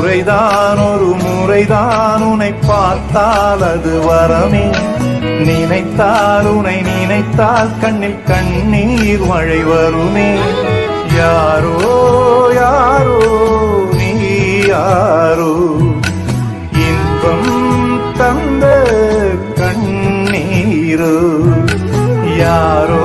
முறைதான் ஒரு முறைதான் உன்னை பார்த்தால் அது வரமே. நினைத்தால் உனை நினைத்தால் கண்ணில் கண்ணீர் மழை வருமே. யாரோ யாரோ நீ யாரோ? இன்பம் தந்த கண்ணீரோ? யாரோ